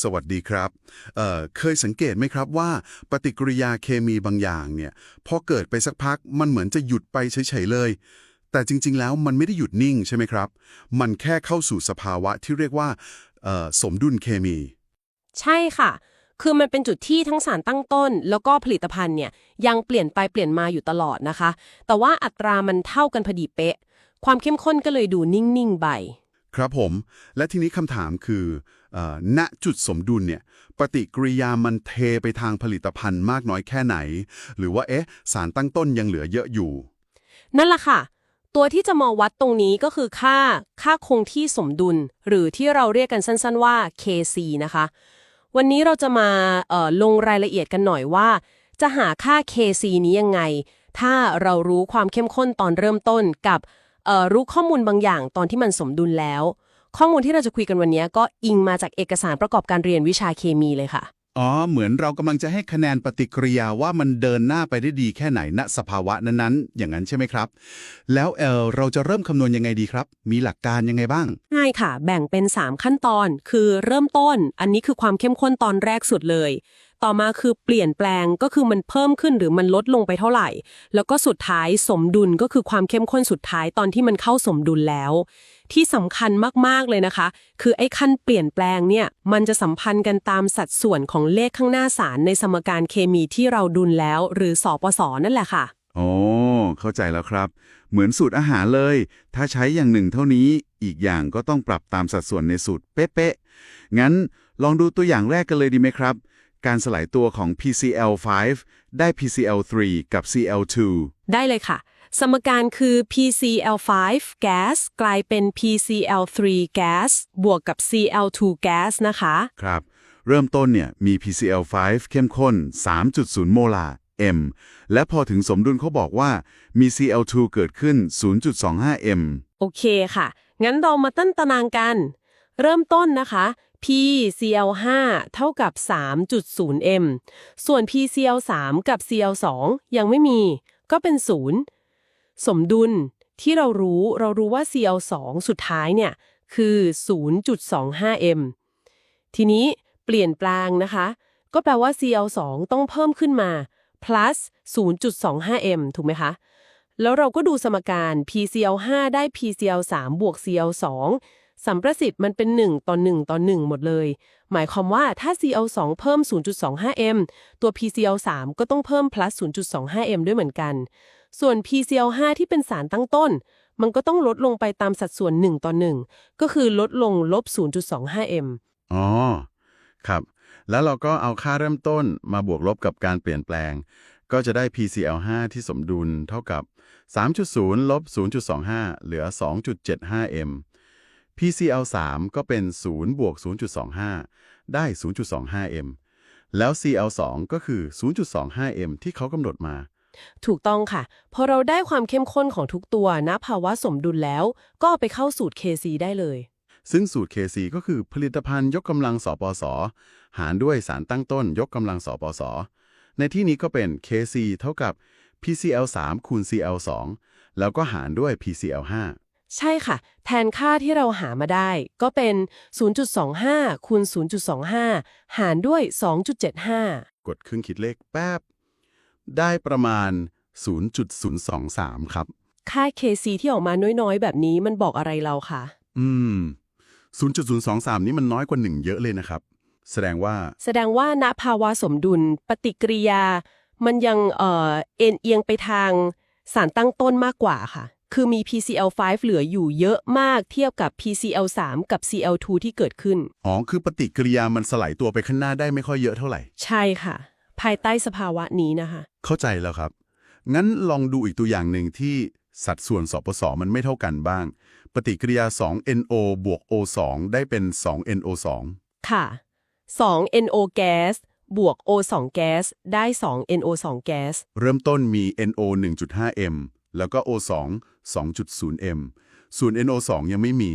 สวัสดีครับเอ่อเคยสังเกตไหมครับว่า ปฏิกิริยาเคมีบางอย่างเนี่ยพอเกิดไปสักพักมันเหมือนจะหยุดไปเฉยๆเลย แต่จริง ๆ แล้วมันไม่ได้หยุดนิ่งใช่ไหมครับ มันแค่เข้าสู่สภาวะที่เรียกว่าเอ่อสมดุลเคมี ใช่ค่ะ คือมันเป็นจุดที่ทั้งสารตั้งต้น แล้วก็ผลิตภัณฑ์เนี่ยยังเปลี่ยนไปเปลี่ยนมาอยู่ตลอดนะคะ แต่ว่าอัตรามันเท่ากันพอดีเป๊ะ ความเข้มข้นก็เลยดูนิ่งๆไปครับผม และทีนี้คำถามคือเออ ณจุดสมดุลเนี่ยปฏิกิริยามันเทไปทางผลิตภัณฑ์มากน้อยแค่ไหน หรือว่าเอ๊ะ สารตั้งต้นยังเหลือเยอะอยู่ นั่นแหละค่ะ ตัวที่จะมาวัดตรงนี้ก็คือค่าค่าคงที่สมดุล หรือที่เราเรียกกันสั้น ๆ ว่า KC นะคะ วันนี้เราจะมาลงรายละเอียดกันหน่อยว่า จะหาค่า KC นี้ยังไง ถ้าเรารู้ความเข้มข้นตอนเริ่มต้นกับรู้ข้อมูลบางอย่างตอนที่มันสมดุลแล้ว ข้อมูลที่เราจะคุยกันวันนี้ก็อิงมาจากเอกสารประกอบการเรียนวิชาเคมีเลยค่ะ อ๋อ เหมือนเรากำลังจะให้คะแนนปฏิกิริยาว่ามันเดินหน้าไปได้ดีแค่ไหนณสภาวะนั้นๆ อย่างนั้นใช่ไหมครับ แล้วเออเราจะเริ่มคำนวณยังไงดีครับ มีหลักการยังไงบ้าง ง่ายค่ะ แบ่งเป็น 3 ขั้นตอน คือเริ่มต้น อันนี้คือความเข้มข้นตอนแรกสุดเลยต่อมาคือเปลี่ยนแปลงก็คือมันเพิ่มขึ้นหรือมันลดลงไปเท่าไหร่ แล้วก็สุดท้ายสมดุลก็คือความเข้มข้นสุดท้ายตอนที่มันเข้าสมดุลแล้ว ที่สำคัญมากๆเลยนะคะ คือไอ้ขั้นเปลี่ยนแปลงเนี่ยมันจะสัมพันธ์กันตามสัดส่วนของเลขข้างหน้าสารในสมการเคมีที่เราดุลแล้ว หรือสอปสนั่นแหละค่ะโอ้เข้าใจแล้วครับ เหมือนสูตรอาหารเลย ถ้าใช้อย่างหนึ่งเท่านี้ อีกอย่างก็ต้องปรับตามสัดส่วนในสูตรเป๊ะๆงั้นลองดูตัวอย่างแรกกันเลยดีไหมครับ การสลายตัวของ PCl5 ได้ PCl3 กับ Cl2 ได้เลยค่ะ สมการคือ PCl5 gas กลายเป็น PCl3 gas บวกกับ Cl2 gas นะคะ ครับ เริ่มต้นเนี่ยมี PCl5 เข้มข้น 3.0 โมลาร์ m และพอถึงสมดุลเขาบอกว่ามี Cl2 เกิดขึ้น 0.25 m โอเคค่ะ งั้นเรามาตั้นตารางกัน เริ่มต้นนะคะ PCl5 เท่ากับ 3.0 m ส่วน PCl3 กับ Cl2 ยังไม่มี ก็เป็น 0 สมดุลที่เรารู้เรารู้ว่า Cl2 สุดท้ายเนี่ย คือ 0.25 m ทีนี้เปลี่ยนแปลงนะคะ ก็แปลว่า Cl2 ต้องเพิ่มขึ้นมา plus 0.25 m ถูกไหมคะ แล้วเราก็ดูสมการ PCl5 ได้ PCl3 บวก Cl2 สัมประสิทธิ์มันเป็น 1 ต่อ 1 ต่อ 1 หมดเลย หมายความว่าถ้า Cl2 เพิ่ม 0.25m ตัว PCl3 ก็ต้องเพิ่ม plus 0.25m ด้วยเหมือนกัน ส่วน PCl5 ที่เป็นสารตั้งต้น มันก็ต้องลดลงไปตามสัดส่วน 1 ต่อ 1 ก็คือลดลงลบ 0.25m อ๋อ ครับ แล้วเราก็เอาค่าเริ่มต้นมาบวกลบกับการเปลี่ยนแปลง ก็จะได้ PCl5 ที่สมดุลเท่ากับ 3.0 ลบ 0.25 เหลือ 2.75m PCl3 ก็เป็น 0 บวก 0.25 ได้ 0.25m แล้ว Cl2 ก็คือ 0.25m ที่เขากำหนดมา ถูกต้องค่ะ พอเราได้ความเข้มข้นของทุกตัวณภาวะสมดุลแล้ว ก็เอาไปเข้าสูตร KC ได้เลย ซึ่งสูตร KC ก็คือผลิตภัณฑ์ยกกำลังสปส หารด้วยสารตั้งต้นยกกำลังสปส ในที่นี้ก็เป็น KC เท่ากับ PCl3 คูณ Cl2 แล้วก็หารด้วย PCl5 ใช่ค่ะ แทนค่าที่เราหามาได้ ก็เป็น 0.25 คูณ 0.25 หารด้วย 2.75 กดเครื่องคิดเลขแป๊บ ได้ประมาณ 0.023 ครับ ค่า KC ที่ออกมาน้อยๆ แบบนี้มันบอกอะไรเราคะ อืม 0.023 นี่มันน้อยกว่า 1 เยอะเลยนะครับ แสดงว่า แสดงว่าณภาวะสมดุล ปฏิกิริยา มันยังเอ่อเอ็นเอียงไปทางสารตั้งต้นมากกว่าค่ะ คือมี PCl5 เหลืออยู่เยอะมากเทียบกับ PCl3 กับ Cl2 ที่เกิดขึ้น อ๋อ คือปฏิกิริยามันสลายตัวไปข้างหน้าได้ไม่ค่อยเยอะเท่าไหร่ ใช่ค่ะ ภายใต้สภาวะนี้นะคะ เข้าใจแล้วครับ งั้นลองดูอีกตัวอย่างหนึ่งที่สัดส่วนสปสมันไม่เท่ากันบ้าง ปฏิกิริยา 2NO บวก O2 ได้เป็น 2NO2 ค่ะ 2 NO แก๊สบวก O2 แก๊สได้ 2 NO2 แก๊ส เริ่มต้นมี NO 1.5m แล้วก็ O2 2.0m ส่วน NO2 ยังไม่มี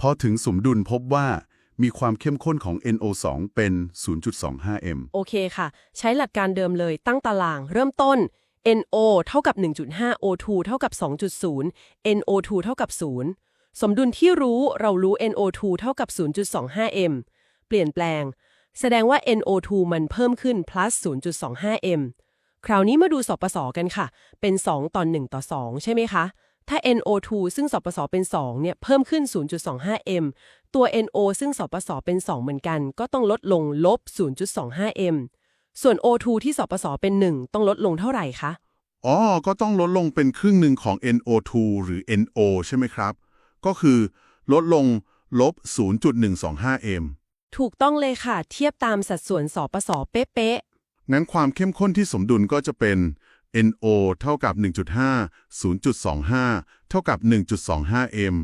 พอถึงสมดุลพบว่ามีความเข้มข้นของ NO2 เป็น 0.25m โอเคค่ะ ใช้หลักการเดิมเลยตั้งตาราง เริ่มต้น NO เท่ากับ 1.5 O2 เท่ากับ 2.0 NO2 เท่ากับ 0 สมดุลที่รู้เรารู้ NO2 เท่ากับ 0.25m ปลี่ยนแปลง แสดงว่า NO2 มันเพิ่มขึ้น plus 0.25 m คราวนี้มาดูสปสกันค่ะ เป็น 2 ต่อ 1 ต่อ 2 ใช่ไหมคะ ถ้า NO2 ซึ่งสปสเป็น 2 เนี่ย เพิ่มขึ้น 0.25 m ตัว NO ซึ่งสปสเป็น 2 เหมือนกัน ก็ต้องลดลงลบ 0.25 m ส่วน O2 ที่สปสเป็น 1 ต้องลดลงเท่าไหร่คะ อ๋อ ก็ต้องลดลงเป็นครึ่งหนึ่งของ NO2 หรือ NO ใช่ไหมครับ ก็คือลดลงลบ 0.125 m ถูกต้องเลยค่ะ เทียบตามสัดส่วนสปสเป๊ะ งั้นความเข้มข้นที่สมดุลก็จะเป็น NO เท่ากับ 1.5 0.25 เท่ากับ 1.25 m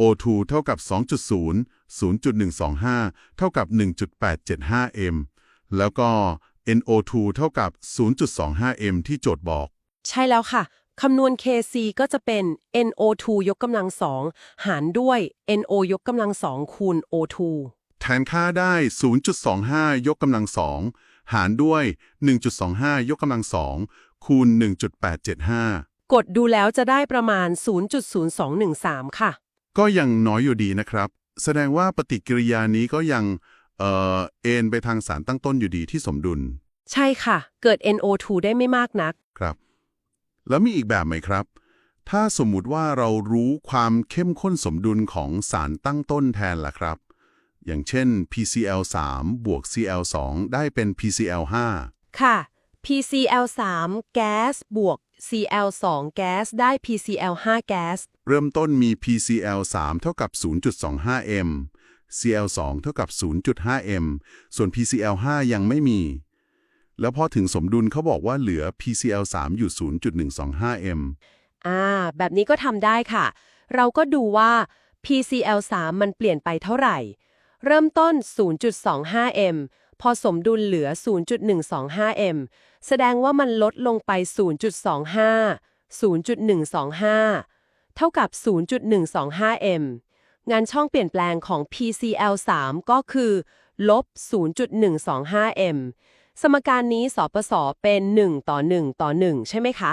O2 เท่ากับ 2.0 0.125 เท่ากับ 1.875 m แล้วก็ NO2 เท่ากับ 0.25 m ที่โจทย์บอกๆใช่แล้วค่ะ คำนวณ Kc ก็จะเป็น NO2 ยกกำลังสองหารด้วย NO ยกกำลังสองคูณ O2 แทนค่าได้ 0.25 ยกกำลังสอง หารด้วย 1.25 ยกกำลังสองคูณ 1.875 กดดูแล้วจะได้ประมาณ 0.0213 ค่ะ ก็ยังน้อยอยู่ดีนะครับ แสดงว่าปฏิกิริยานี้ก็ยังเอ่อเอ็นไปทางสารตั้งต้นอยู่ดีที่สมดุล ใช่ค่ะ เกิด NO2 ได้ไม่มากนัก ครับ แล้วมีอีกแบบไหมครับ ถ้าสมมุติว่าเรารู้ความเข้มข้นสมดุลของสารตั้งต้นแทนล่ะครับ อย่างเช่น PCl3 บวก Cl2 ได้เป็น PCl5 ค่ะ PCl3 แก๊สบวก Cl2 แก๊สได้ PCl5 แก๊สเริ่มต้นมี PCl3 เท่ากับ 0.25m Cl2 เท่ากับ 0.5m ส่วน PCl5 ยังไม่มี แล้วพอถึงสมดุลเขาบอกว่าเหลือ PCl3 อยู่ 0.125m อ่า แบบนี้ก็ทำได้ค่ะ เราก็ดูว่า PCl3 มันเปลี่ยนไปเท่าไหร่ เริ่มต้น 0.25m พอสมดุลเหลือ 0.125m แสดงว่ามันลดลงไป 0.25 0.125 เท่ากับ 0.125m งานช่องเปลี่ยนแปลงของ PCl3 ก็คือ ลบ 0.125m สมการนี้สปสเป็น 1 ต่อ 1 ต่อ 1 ใช่ไหมคะ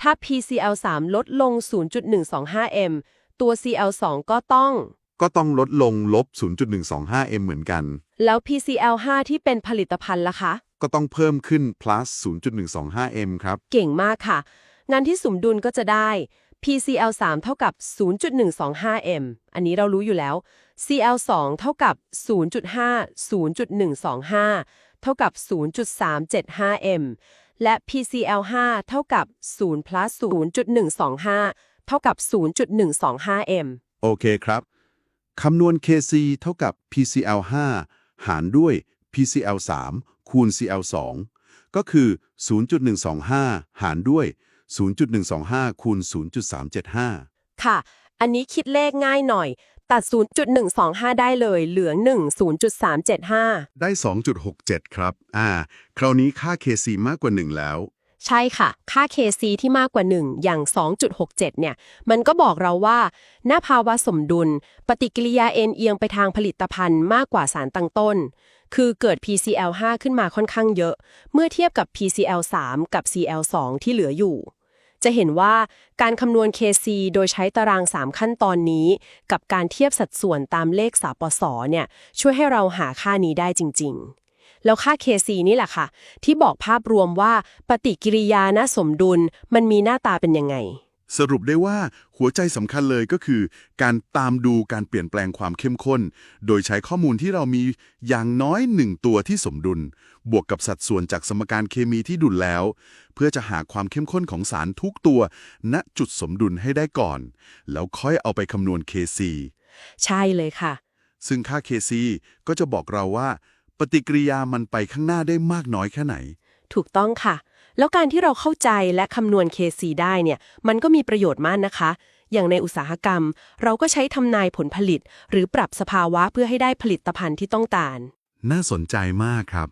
ถ้า PCl3 ลดลง 0.125m ตัว Cl2 ก็ต้อง ก็ต้องลดลงลบ 0.125m เหมือนกัน แล้ว PCl5 ที่เป็นผลิตภัณฑ์ล่ะคะ ก็ต้องเพิ่มขึ้น plus 0.125m ครับ เก่งมากค่ะ งานที่สมดุลก็จะได้ PCl3 เท่ากับ 0.125m อันนี้เรารู้อยู่แล้ว Cl2 เท่ากับ 0.5 0.125 เท่ากับ 0.375m และ PCl5 เท่ากับ0 plus 0.125 เท่ากับ 0.125m โอเคครับ คำนวณ Kc เท่ากับ PCl5 หารด้วย PCl3 คูณ Cl2 ก็คือ 0.125 หารด้วย 0.125 คูณ 0.375 ค่ะ อันนี้คิดเลขง่ายหน่อย ตัด 0.125 ได้เลย เหลือ 1 0.375 ได้ 2.67 ครับ อ่า คราวนี้ค่า Kc มากกว่า 1 แล้ว ใช่ค่ะ ค่า Kc ที่มากกว่า 1 อย่าง 2.67 เนี่ย มันก็บอกเราว่า หน้าภาวะสมดุล ปฏิกิริยาเอ็นเอียงไปทางผลิตภัณฑ์มากกว่าสารตั้งต้น คือเกิด PCl5 ขึ้นมาค่อนข้างเยอะ เมื่อเทียบกับ PCl3 กับ Cl2 ที่เหลืออยู่ จะเห็นว่าการคำนวณ Kc โดยใช้ตาราง 3 ขั้นตอนนี้ กับการเทียบสัดส่วนตามเลขสาปสเนี่ย ช่วยให้เราหาค่านี้ได้จริง ๆ แล้วค่า Kc นี่แหละค่ะ ที่บอกภาพรวมว่าปฏิกิริยาณสมดุลมันมีหน้าตาเป็นยังไง สรุปได้ว่าหัวใจสำคัญเลยก็คือ การตามดูการเปลี่ยนแปลงความเข้มข้น โดยใช้ข้อมูลที่เรามีอย่างน้อยหนึ่งตัวที่สมดุล บวกกับสัดส่วนจากสมการเคมีที่ดุลแล้ว เพื่อจะหาความเข้มข้นของสารทุกตัว ณจุดสมดุลให้ได้ก่อน แล้วค่อยเอาไปคำนวณ Kc ใช่เลยค่ะ ซึ่งค่า Kc ก็จะบอกเราว่า ปฏิกิริยามันไปข้างหน้าได้มากน้อยแค่ไหน ถูกต้องค่ะ แล้วการที่เราเข้าใจและคำนวณ Kc ได้เนี่ย มันก็มีประโยชน์มากนะคะ อย่างในอุตสาหกรรม เราก็ใช้ทำนายผลผลิต หรือปรับสภาวะเพื่อให้ได้ผลิตภัณฑ์ที่ต้องการ น่าสนใจมากครับ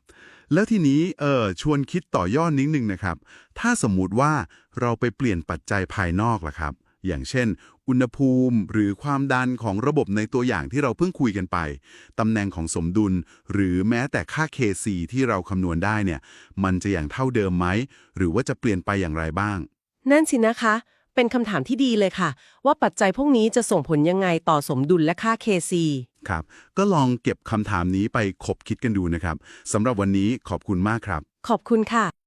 แล้วทีนี้เออชวนคิดต่อยอดนิดนึงนะครับ ถ้าสมมุติว่าเราไปเปลี่ยนปัจจัยภายนอกล่ะครับ อย่างเช่น อุณหภูมิ หรือความดันของระบบในตัวอย่างที่เราเพิ่งคุยกันไป ตำแหน่งของสมดุล หรือแม้แต่ค่า Kc ที่เราคำนวณได้เนี่ย มันจะอย่างเท่าเดิมไหม หรือว่าจะเปลี่ยนไปอย่างไรบ้าง นั่นสินะคะ เป็นคำถามที่ดีเลยค่ะ ว่าปัจจัยพวกนี้จะส่งผลยังไงต่อสมดุลและค่า Kc ครับ ก็ลองเก็บคำถามนี้ไปคบคิดกันดูนะครับสำหรับวันนี้ขอบคุณมากครับ ขอบคุณค่ะ